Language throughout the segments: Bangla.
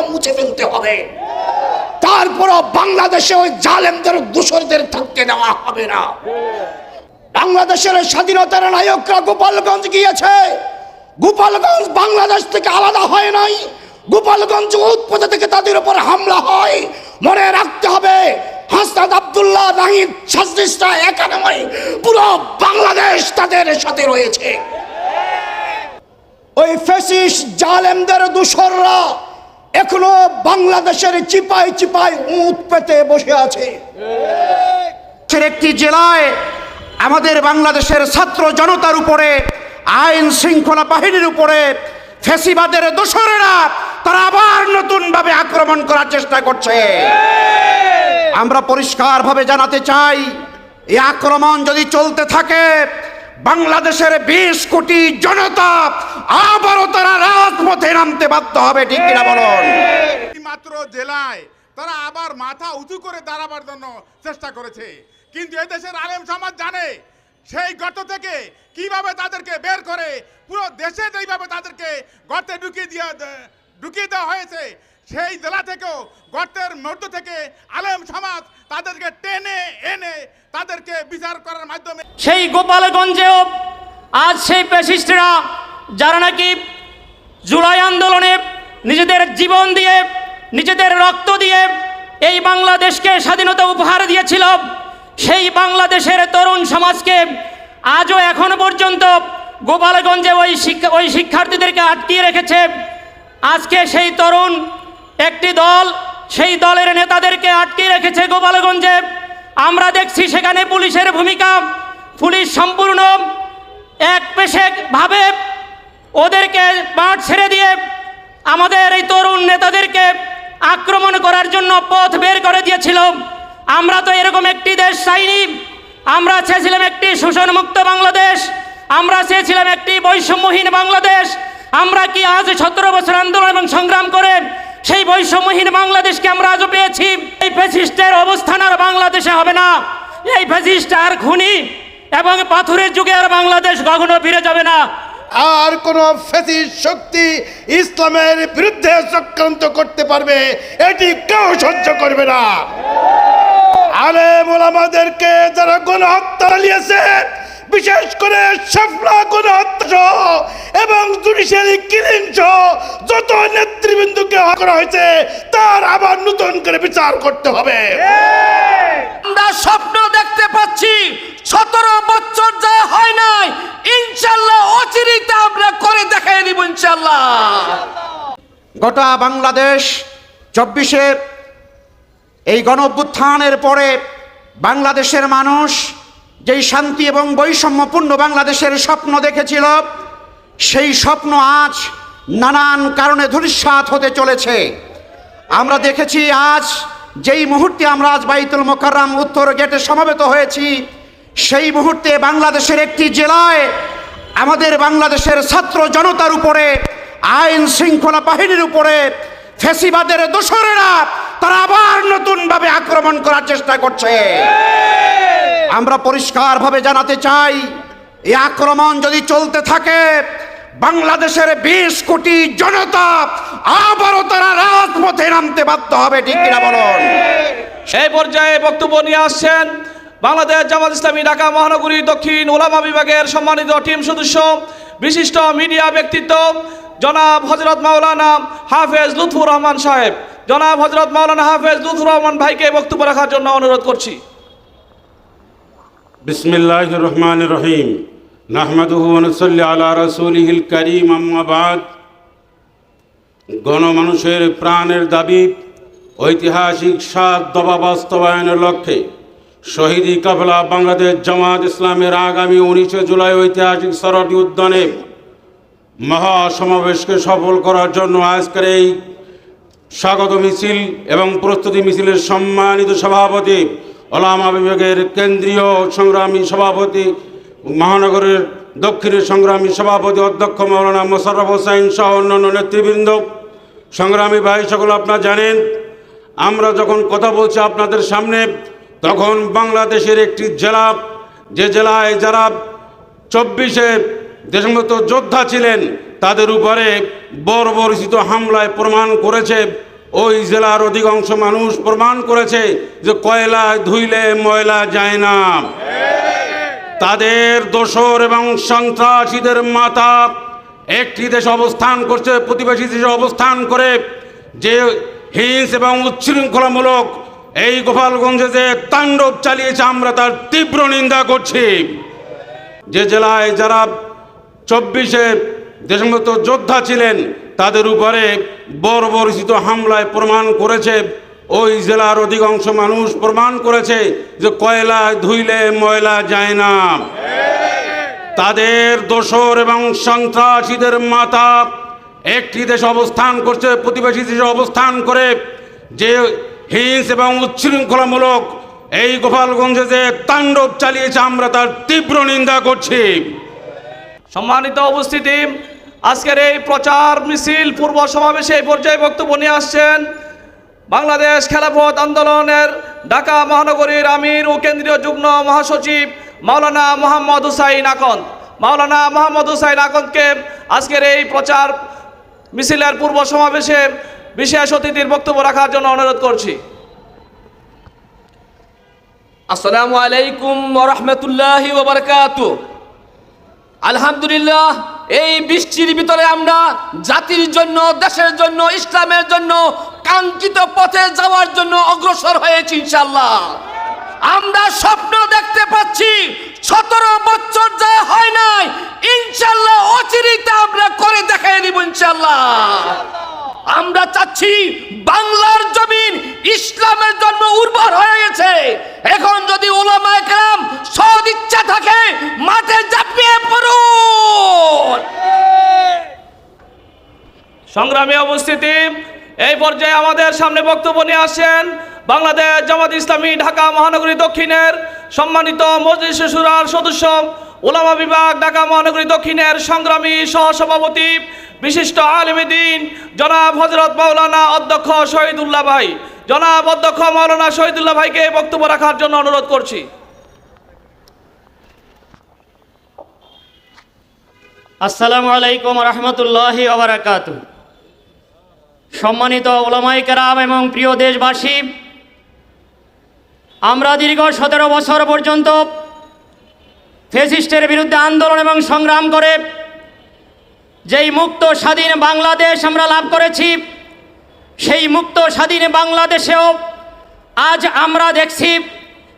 মুছে ফেলতে হবে। তারপরও বাংলাদেশে ওই জালেমদের, দূষরদের থাকতে দেওয়া হবে না। বাংলাদেশের স্বাধীনতার নায়করা গোপালগঞ্জ গিয়েছে। গোপালগঞ্জ বাংলাদেশ থেকে আলাদা হয় নাই। গোপালগঞ্জ উৎপত্তি থেকে তাদের উপর হামলা হয়। মনে রাখতে হবে হাসনাদ আব্দুল্লাহ নাহিদ সাজদিসটা এখানে নয় পুরো বাংলাদেশ তাদের সাথে রয়েছে। ওই ফেসিস জালেমদের দূষররা এখনও বাংলাদেশের চিপাই চিপাই উঁত পেতে বসে আছে। একটি জেলায় আমাদের বাংলাদেশের ছাত্র জনতার উপরে, আইন শৃঙ্খলা বাহিনীর উপরে, ফেসিবাদের দোসরেরা তারা আবার নতুন ভাবে আক্রমণ করার চেষ্টা করছে। আমরা পরিষ্কারভাবে জানাতে চাই, এই আক্রমণ যদি চলতে থাকে বাংলাদেশের বিশ কোটি জনতা আবারও তারা রাজপথে নামতে বাধ্য হবে, ঠিক কিনা বলুন? মাত্র জেলায় তারা আবার মাথা উঁচু করে দাঁড়াবার জন্য চেষ্টা করেছে। কিন্তু এদেশের আলেম সমাজ জানে সেই গর্ত থেকে কীভাবে তাদেরকে বের করে, পুরো দেশে যেইভাবে তাদেরকে গর্তে ঢুকিয়ে দিয়ে, ঢুকিয়ে দেওয়া হয়েছে সেই জেলা থেকেও গর্তের মধ্য থেকে আলেম সমাজ তাদেরকে টেনে এনে তাদেরকে বিচার করার মাধ্যমে সেই গোপালগঞ্জেও আজ সেই পেশিস্টরা যারা নাকি জুলাই আন্দোলনে নিজেদের জীবন দিয়ে, নিজেদের রক্ত দিয়ে এই বাংলাদেশকে স্বাধীনতা উপহার দিয়েছিল, সেই বাংলাদেশের তরুণ সমাজকে আজও এখনও পর্যন্ত গোপালগঞ্জে ওই শিক্ষা ওই শিক্ষার্থীদেরকে আটকিয়ে রেখেছে। আজকে সেই তরুণ একটি দল, সেই দলের নেতাদেরকে আটকে রেখেছে গোপালগঞ্জে। আমরা দেখছি সেখানে পুলিশের ভূমিকা। পুলিশ সম্পূর্ণ এক পেশে ভাবে ওদেরকে মাঠ ছেড়ে দিয়ে আমাদের এই তরুণ নেতাদেরকে আক্রমণ করার জন্য পথ বের করে দিয়েছিল। আমরা তো এরকম একটি দেশ চাইনি। আমরা চেয়েছিলাম একটি শোষণমুক্ত বাংলাদেশ। আমরা চেয়েছিলাম একটি বৈষম্যহীন বাংলাদেশ। আমরা কি আজ সতেরো বছর আন্দোলন এবং সংগ্রাম করে সেই বৈষম্যহীন বাংলাদেশকে আমরা আজও পেয়েছি। এই ফ্যাসিস্টের অবস্থান আর বাংলাদেশে হবে না। এই ফ্যাসিস্ট আর খুনি এবং পাথরের যুগে আর বাংলাদেশ কখনো ফিরে যাবে না। আর কোন শক্তি ইসলামের বিরুদ্ধে চক্রান্ত করতে পারবে, এটি কেউ সহ্য করবে না। আলেম ওলামাদেরকে যারা গণহত্যা চালিয়েছে, বিশেষ করে সাফলা গণহত্যা সহ এবং জুডিশিয়ারি কিলিং যত নেতৃবৃন্দকে করা হয়েছে তার আবার নতুন করে বিচার করতে হবে। আমরা স্বপ্ন দেখতে পাচ্ছি সতেরো বছর যা হয় নাই ইনশাল্লাহ অচিরিতে আমরা করে দেখাই দিব ইনশাল্লাহ। গোটা বাংলাদেশ চব্বিশে এই গণঅভ্যুত্থানের পরে বাংলাদেশের মানুষ যেই শান্তি এবং বৈষম্যপূর্ণ বাংলাদেশের স্বপ্ন দেখেছিল সেই স্বপ্ন আজ নানান কারণে ধূলিসাৎ হতে চলেছে। আমরা দেখেছি আজ যেই মুহূর্তে আমরা আজ বাইতুল মোকাররাম উত্তর গেটে সমবেত হয়েছি, সেই মুহূর্তে বাংলাদেশের একটি জেলায় আমাদের বাংলাদেশের ছাত্র জনতার উপরে, আইন শৃঙ্খলা বাহিনীর উপরে, ফেসিবাদের দোসরেরা তারা আবার নতুনভাবে আক্রমণ করার চেষ্টা করছে। আমরা পরিষ্কারভাবে জানাতে চাই, এই আক্রমণ যদি চলতে থাকে বাংলাদেশের বিশ কোটি জনতা আবারও তারা রাজপথে নামতে বাধ্য হবে ঠিক কিনা বলুন? সেই পর্যায়ে বক্তব্য নিয়ে আসছেন বাংলাদেশ জামাত ইসলামী ঢাকা মহানগরী দক্ষিণ ওলামা বিভাগের সম্মানিত টিম সদস্য বিশিষ্ট মিডিয়া ব্যক্তিত্ব জনাব হজরত মাওলানা হাফেজ লুৎফুর রহমান সাহেব। জনাব হজরত মাওলানা হাফেজ লুৎফুর রহমান ভাইকে বক্তব্য রাখার জন্য অনুরোধ করছি। বিসমিল্লাহ রহমান রহিম। নাহমাদুহু অনুসল্লি আলা রসুলহিল করিম আম্মাবাদ গণমানুষের প্রাণের দাবি, ঐতিহাসিক সাত দবা বাস্তবায়নের লক্ষ্যে শহীদি কাফলা বাংলাদেশ জামাত ইসলামের আগামী উনিশে জুলাই ঐতিহাসিক সরটি উদ্যানে মহাসমাবেশকে সফল করার জন্য আজকের এই স্বাগত মিছিল এবং প্রস্তুতি মিছিলের সম্মানিত সভাপতি, ওলামা বিভাগের কেন্দ্রীয় সংগ্রামী সভাপতি মহানগরের দক্ষিণের সংগ্রামী সভাপতি অধ্যক্ষ মৌলানা মোশাররফ হোসাইন সহ অন্যান্য নেতৃবৃন্দ, সংগ্রামী ভাই সকল আপনারা জানেন, আমরা যখন কথা বলছি আপনাদের সামনে, তখন বাংলাদেশের একটি জেলা, যে জেলায় যারা চব্বিশে দেশমত যোদ্ধা ছিলেন, তাদের উপরে বর্বরচিত হামলায় প্রমাণ করেছে, ওই জেলার অধিকাংশ মানুষ প্রমাণ করেছে যে কয়লা ধুইলে ময়লা যায় না। তাদের দোসর এবং সন্ত্রাসীদের মাথা একটি দেশে অবস্থান করছে, প্রতিবেশী দেশে অবস্থান করে। যে হিংস এবং উচ্ছৃঙ্খলামূলক এই গোপালগঞ্জে যে তাণ্ডব চালিয়েছে, আমরা তার তীব্র নিন্দা করছি। যে জেলায় যারা চব্বিশে দেশমত যোদ্ধা ছিলেন, তাদের উপরে বর্বরচিত হামলায় প্রমাণ করেছে। ওই জেলার অধিকাংশ মানুষ প্রমাণ করেছে যে কয়লা, ধুইলে ময়লা যায় না। তাদের দোসর এবং সন্ত্রাসীদের মাথা একটি দেশে অবস্থান করছে, প্রতিবেশী দেশে অবস্থান করে। যে হিংস এবং উচ্ছৃঙ্খলামূলক এই গোপালগঞ্জে যে তাণ্ডব চালিয়েছে, আমরা তার তীব্র নিন্দা করছি। সম্মানিত উপস্থিতি, আজকের এই প্রচার মিছিল পূর্ব সমাবেশে এই পর্যায়ে বক্তব্য নিয়ে আসছেন বাংলাদেশ খেলাফত আন্দোলনের ঢাকা মহানগরীর আমির ও কেন্দ্রীয় যুগ্ম মহাসচিব মাওলানা মোহাম্মদ হুসাইন আকন্দ। মাওলানা মোহাম্মদ হুসাইন আকন্দকে আজকের এই প্রচার মিছিলের পূর্ব সমাবেশে বিশেষ অতিথির বক্তব্য রাখার জন্য অনুরোধ করছি। আসসালামু আলাইকুম রহমতুল্লাহি আলহামদুলিল্লাহ এই বৃষ্টির ভিতরে আমরা জাতির জন্য, দেশের জন্য, ইসলামের জন্য, কাঙ্ক্ষিত পথে যাওয়ার জন্য অগ্রসর হয়েছি ইনশাল্লাহ আমরা স্বপ্ন দেখতে পাচ্ছি, সতেরো বছর যা হয় নাই ইনশাল্লাহ অচিরিতে আমরা করে দেখাই দিব ইনশাল্লাহ আমরা চাচ্ছি বাংলার জমিন ইসলামের জন্য উর্বর হয়ে গেছে। এখন যদি ওলামা একরাম সদ ইচ্ছা থাকে, মাঠে ঝাঁপিয়ে পড়ুন। সংগ্রামী অবস্থিতি, এই পর্যায়ে আমাদের সামনে বক্তব্য নিয়ে আসছেন বাংলাদেশ জামাত ইসলামী ঢাকা মহানগরী দক্ষিণের সম্মানিত মজলিস সুরার সদস্য, ওলামা বিভাগ ঢাকা মহানগরী দক্ষিণের সংগ্রামী সহসভাপতি বিশিষ্ট আলমীদিন জনাব হজরত মাওলানা অধ্যক্ষ শহীদুল্লাহ ভাই। জনাব অধ্যক্ষ মাওলানা শহীদুল্লাহ ভাইকে বক্তব্য রাখার জন্য অনুরোধ করছি। আসসালামু আলাইকুম রহমতুল্লাহ ওবরাকাত সম্মানিত ওলামাই কেরাম এবং প্রিয় দেশবাসী, আমরা দীর্ঘ সতেরো বছর পর্যন্ত ফেসিস্টের বিরুদ্ধে আন্দোলন এবং সংগ্রাম করে যেই মুক্ত স্বাধীন বাংলাদেশ আমরা লাভ করেছি, সেই মুক্ত স্বাধীন বাংলাদেশেও আজ আমরা দেখছি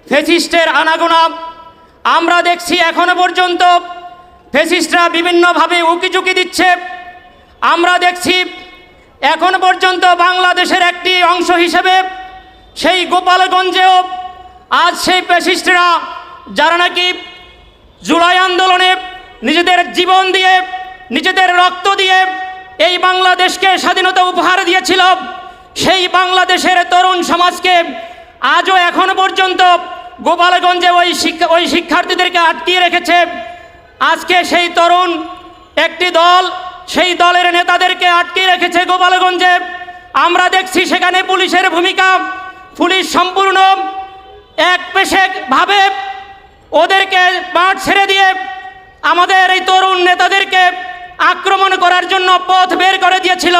ফেসিস্টের আনাগোনা। আমরা দেখছি এখনও পর্যন্ত ফেসিস্টরা বিভিন্নভাবে উকিঝুঁকি দিচ্ছে। আমরা দেখছি এখন পর্যন্ত বাংলাদেশের একটি অংশ হিসেবে সেই গোপালগঞ্জেও আজ সেই ফেসিস্টরা যারা নাকি জুলাই আন্দোলনে নিজেদের জীবন দিয়ে নিজেদের রক্ত দিয়ে এই বাংলাদেশকে স্বাধীনতা উপহার দিয়েছিল। সেই বাংলাদেশের তরুণ সমাজকে আজও এখন পর্যন্ত গোপালগঞ্জে ওই শিক্ষা ওই শিক্ষার্থীদেরকে আটকিয়ে রেখেছে। আজকে সেই তরুণ একটি দল, সেই দলের নেতাদেরকে আটকিয়ে রেখেছে গোপালগঞ্জে। আমরা দেখছি সেখানে পুলিশের ভূমিকা। পুলিশ সম্পূর্ণ এক পেশে ভাবে ওদেরকে মাঠ ছেড়ে দিয়ে আমাদের এই তরুণ নেতাদেরকে আক্রমণ করার জন্য পথ বের করে দিয়েছিল।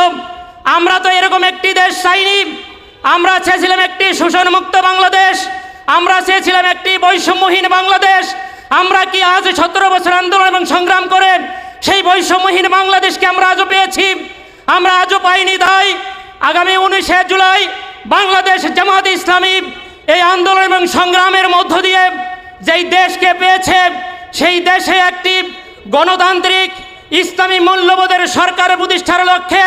আমরা তো এরকম একটি দেশ চাইনি। আমরা চেয়েছিলাম একটি শোষণমুক্ত বাংলাদেশ। আমরা চেয়েছিলাম একটি বৈষম্যহীন বাংলাদেশ। আমরা কি আজ সতেরো বছর আন্দোলন এবং সংগ্রাম করে সেই বৈষম্যহীন বাংলাদেশকে আমরা আজও পেয়েছি? আমরা আজও পাইনি তাই আগামী উনিশে জুলাই বাংলাদেশ জামাত ইসলামী এই আন্দোলন এবং সংগ্রামের মধ্য দিয়ে যেই দেশকে পেয়েছে, সেই দেশে একটি গণতান্ত্রিক ইসলামী মূল্যবোধের সরকার প্রতিষ্ঠার লক্ষ্যে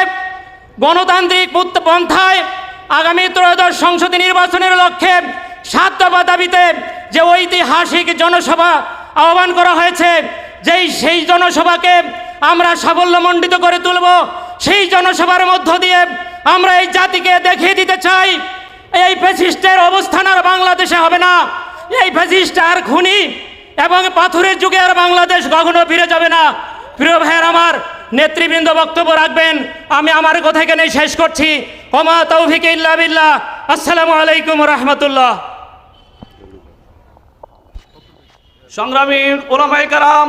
গণতান্ত্রিক পন্থায় আগামী ত্রয়োদশ সংসদীয় নির্বাচনের লক্ষ্যে সাত দফা দাবিতে যে ঐতিহাসিক জনসভা আহ্বান করা হয়েছে, যেই সেই জনসভাকে আমরা সাফল্যমণ্ডিত করে তুলব, সেই জনসভার মধ্য দিয়ে আমরা এই জাতিকে দেখিয়ে দিতে চাই, এই ফ্যাসিস্টের অবস্থান আর বাংলাদেশে হবে না, এই ফ্যাসিস্ট আর খুনি এবং পাথরের যুগে আর বাংলাদেশ কখনো ফিরে যাবে না। প্রিয় ভাইয়ের আমার, নেতৃবৃন্দ বক্তব্য রাখবেন। আমি আমার কথা এখানে শেষ করছি। কমা তৌফিক ইল্লা বিল্লাহ। আসসালামু আলাইকুম রহমতুল্লাহ। সংগ্রামী ওলামাই কারাম,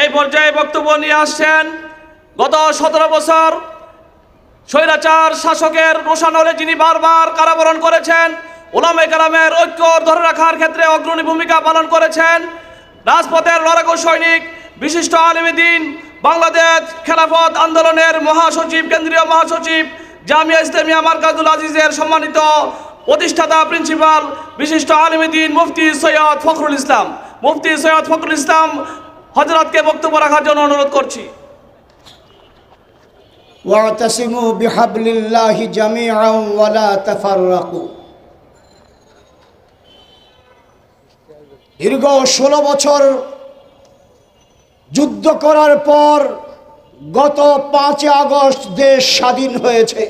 এই পর্যায়ে বক্তব্য নিয়ে আসছেন গত সতেরো বছর স্বৈরাচার শাসকের রোশানলে যিনি বারবার কারাবরণ করেছেন ওলামে কালামের ঐক্য ধরে রাখার ক্ষেত্রে অগ্রণী ভূমিকা পালন করেছেন। রাজপথের লড়াকু সৈনিক বিশিষ্ট আলিমদিন বাংলাদেশ খেলাফত আন্দোলনের মহাসচিব কেন্দ্রীয় মহাসচিব জামিয়া ইসলামিয়া মার্কাজুল আজিজের সম্মানিত প্রতিষ্ঠাতা প্রিন্সিপাল বিশিষ্ট আলিমদিন মুফতি সৈয়দ ফখরুল ইসলাম মুফতি সৈয়দ ফখরুল ইসলাম হজরতকে বক্তব্য রাখার জন্য অনুরোধ করছি واعتصموا بحبل الله جميعا ولا تفرقوا দীর্ঘ ষোলো বছর যুদ্ধ করার পর গত পাঁচই আগস্ট দেশ স্বাধীন হয়েছে।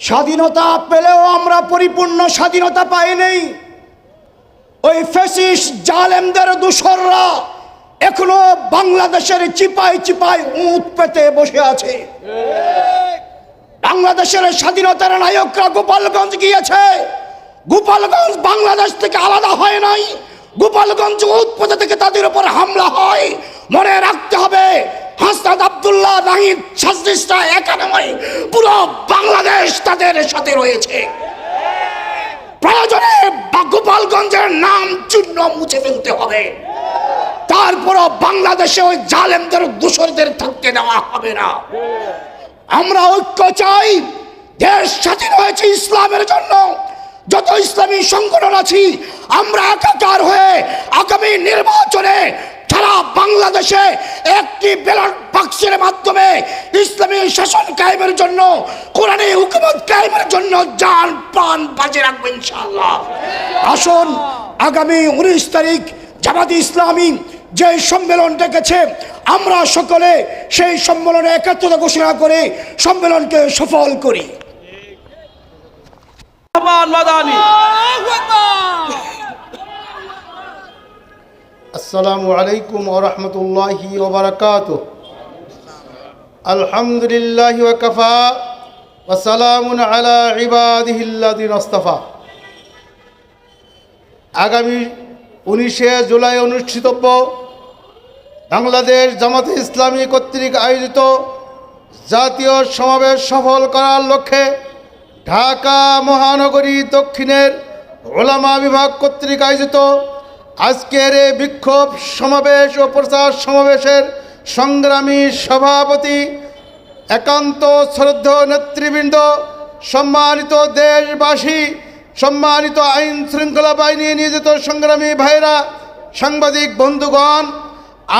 স্বাধীনতা পেলেও আমরা পরিপূর্ণ স্বাধীনতা পাইনি। ওই ফেসিস জালেমদের দূষররা এখনও বাংলাদেশের চিপাই চিপাই উঁত পেতে বসে আছে। বাংলাদেশের স্বাধীনতার নায়করা গোপালগঞ্জ গিয়েছে। গোপালগঞ্জ বাংলাদেশ থেকে আলাদা হয় নাই। গোপালগঞ্জ উৎপত্তি থেকে তাদের উপর হামলা হয়। মনে রাখতে হবে হাসনাদ আব্দুল্লাহ নাহিদ সাজদিসটা একাডেমি পুরো বাংলাদেশ তাদের সাথে রয়েছে। প্রয়োজনে গোপালগঞ্জের নাম চূর্ণ মুছে ফেলতে হবে। তারপরও বাংলাদেশে ওই জালেমদের, দূষরদের থাকতে দেওয়া হবে না। আমরা ঐক্য চাই, দেশ স্বাধীন হয়েছে ইসলামের জন্য। যত ইসলামী সংগঠন আছি, আমরা একাকার হয়ে আগামী নির্বাচনে সারা বাংলাদেশে একটি ব্যালট বাক্সের মাধ্যমে ইসলামী শাসন কায়েমের জন্য, কোরআনে হুকুমত কায়েমের জন্য যান প্রাণ বাজে রাখব ইনশাআল্লাহ। আসুন, আগামী উনিশ তারিখ জামাতি ইসলামী যে সম্মেলন ডেকেছে, আমরা সকলে সেই সম্মেলনে একাত্মতা ঘোষণা করে সম্মেলনকে সফল করি। রহমান মাদানী। আসসালামু আলাইকুম ওরহমতুল্লাহি ওবরাকাত আলহামদুলিল্লাহ ওয়াকাফা ওয়াসালামুন আলা ইবাদিহিল্লাদিন আস্তাফা আগামী উনিশে জুলাই অনুষ্ঠিতব্য বাংলাদেশ জামাতে ইসলামী কর্তৃক আয়োজিত জাতীয় সমাবেশ সফল করার লক্ষ্যে ঢাকা মহানগরী দক্ষিণের ওলামা বিভাগ কর্তৃক আয়োজিত আজকের এই বিক্ষোভ সমাবেশ ও প্রচার সমাবেশের সংগ্রামী সভাপতি একান্ত শ্রদ্ধ নেতৃবৃন্দ, সম্মানিত দেশবাসী, সম্মানিত আইন শৃঙ্খলা বাহিনী নিয়োজিত সংগ্রামী ভাইরা, সাংবাদিক বন্ধুগণ,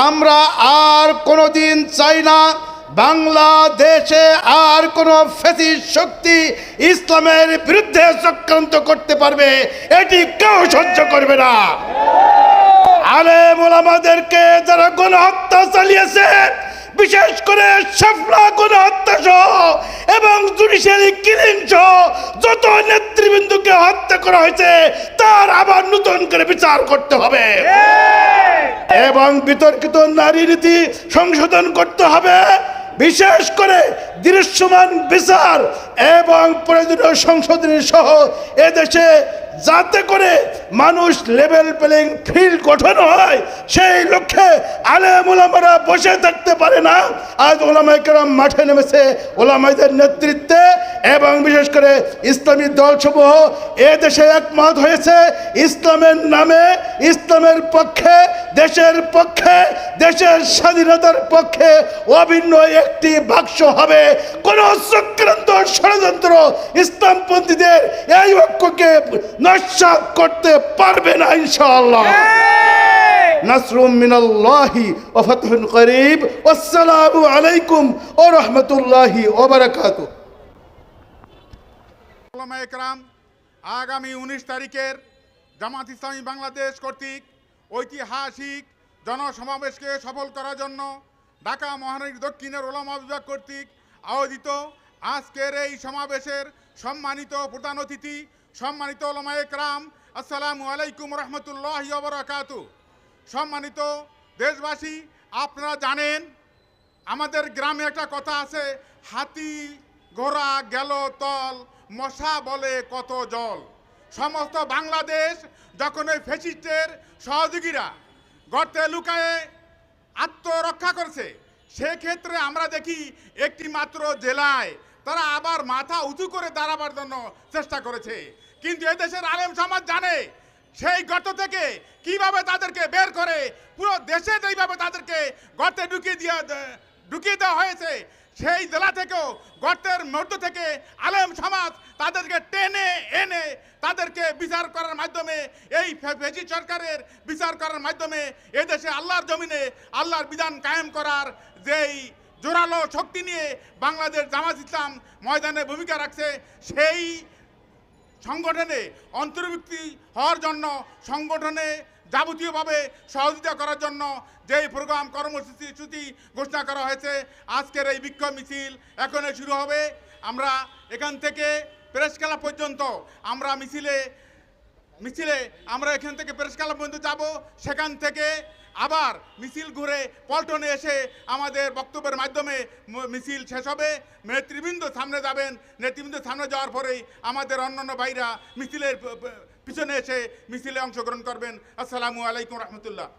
আমরা আর কোনোদিন চাই না বাংলাদেশে আর কোনো ফেসিস শক্তি ইসলামের বিরুদ্ধে চক্রান্ত করতে পারবে এটি কেউ সহ্য করবে না। আলেম ওলামাদেরকে যারা গণহত্যা চালিয়েছে বিশেষ করে সাফলা গণহত্যা সহ এবং জুডিশিয়ারি কিলিং সহ যত নেতৃবৃন্দকে হত্যা করা হয়েছে তার আবার নতুন করে বিচার করতে হবে। এবং বিতর্কিত নারী নীতি সংশোধন করতে হবে। বিশেষ করে দৃশ্যমান বিচার এবং প্রয়োজনীয় সংশোধনী সহ এদেশে যাতে করে মানুষ লেভেল প্লেইং ফিল্ড গঠন হয়, সেই লক্ষ্যে আলেম ওলামারা বসে থাকতে পারে না। আজ ওলামাই মাঠে নেমেছে ওলামাইদের নেতৃত্বে এবং বিশেষ করে ইসলামী দলসমূহ এ দেশে একমত হয়েছে, ইসলামের নামে, ইসলামের পক্ষে, দেশের পক্ষে, দেশের স্বাধীনতার পক্ষে অভিন্ন একটি বাক্স হবে। কোন চক্রান্ত ষড়যন্ত্র ইসলামপন্থীদের এই ঐক্যকে নস্বাত করতে পারবে না ইনশাআল্লাহ। নাসরুম মিনাল্লাহি ওয়া ফাতহুন করিব। আসসালামু আলাইকুম ওয়া রাহমাতুল্লাহি ওয়া বারাকাতুহু। ওলামা একরাম আগামী উনিশ তারিখের জামাত ইসলামী বাংলাদেশ কর্তৃক ঐতিহাসিক জনসমাবেশকে সফল করার জন্য ঢাকা মহানগরী দক্ষিণের ওলামা বিভাগ কর্তৃক আয়োজিত আজকের এই সমাবেশের সম্মানিত প্রধান অতিথি সম্মানিত ওলামা একরাম, আসসালামু আলাইকুম রহমতুল্লাহ বরাকাতু। সম্মানিত দেশবাসী, আপনারা জানেন, আমাদের গ্রামে একটা কথা আছে, হাতি, ঘোড়া, গেল, তল, মশা বলে কত জল। সমস্ত বাংলাদেশ যখন ওই ফেসিস্টের সহযোগীরা গর্তে লুকায়ে আত্মরক্ষা করছে, সেক্ষেত্রে আমরা দেখি একটি মাত্র জেলায় তারা আবার মাথা উঁচু করে দাঁড়াবার জন্য চেষ্টা করেছে। কিন্তু এদেশের আলেম সমাজ জানে সেই গর্ত থেকে কীভাবে তাদেরকে বের করে, পুরো দেশে যেইভাবে তাদেরকে গর্তে ঢুকিয়ে দিয়ে ঢুকিয়ে দেওয়া হয়েছে, সেই জেলা থেকেও গর্তের মধ্য থেকে আলেম সমাজ তাদেরকে টেনে এনে তাদেরকে বিচার করার মাধ্যমে, এই ফেজি সরকারের বিচার করার মাধ্যমে এদেশে আল্লাহর জমিনে আল্লাহর বিধান কায়েম করার যেই জোরালো শক্তি নিয়ে বাংলাদেশ জামাত ইসলাম ময়দানে ভূমিকা রাখছে, সেই সংগঠনে অন্তর্ভুক্তি হওয়ার জন্য সংগঠনে যাবতীয়ভাবে সহযোগিতা করার জন্য যেই প্রোগ্রাম, কর্মসূচি সূচি ঘোষণা করা হয়েছে, আজকের এই বিক্ষোভ মিছিল এখনই শুরু হবে। আমরা এখান থেকে প্রেস খেলা পর্যন্ত আমরা মিছিলে মিছিলে আমরা এখান থেকে প্রেস ক্লাব পর্যন্ত যাব। সেখান থেকে আবার মিছিল ঘুরে পল্টনে এসে আমাদের বক্তব্যের মাধ্যমে মিছিল শেষ হবে। নেতৃবৃন্দ সামনে যাবেন। নেতৃবৃন্দ সামনে যাওয়ার পরেই আমাদের অন্যান্য ভাইরা মিছিলের পিছনে এসে মিছিলে অংশগ্রহণ করবেন। আসসালামু আলাইকুম রহমতুল্লাহ।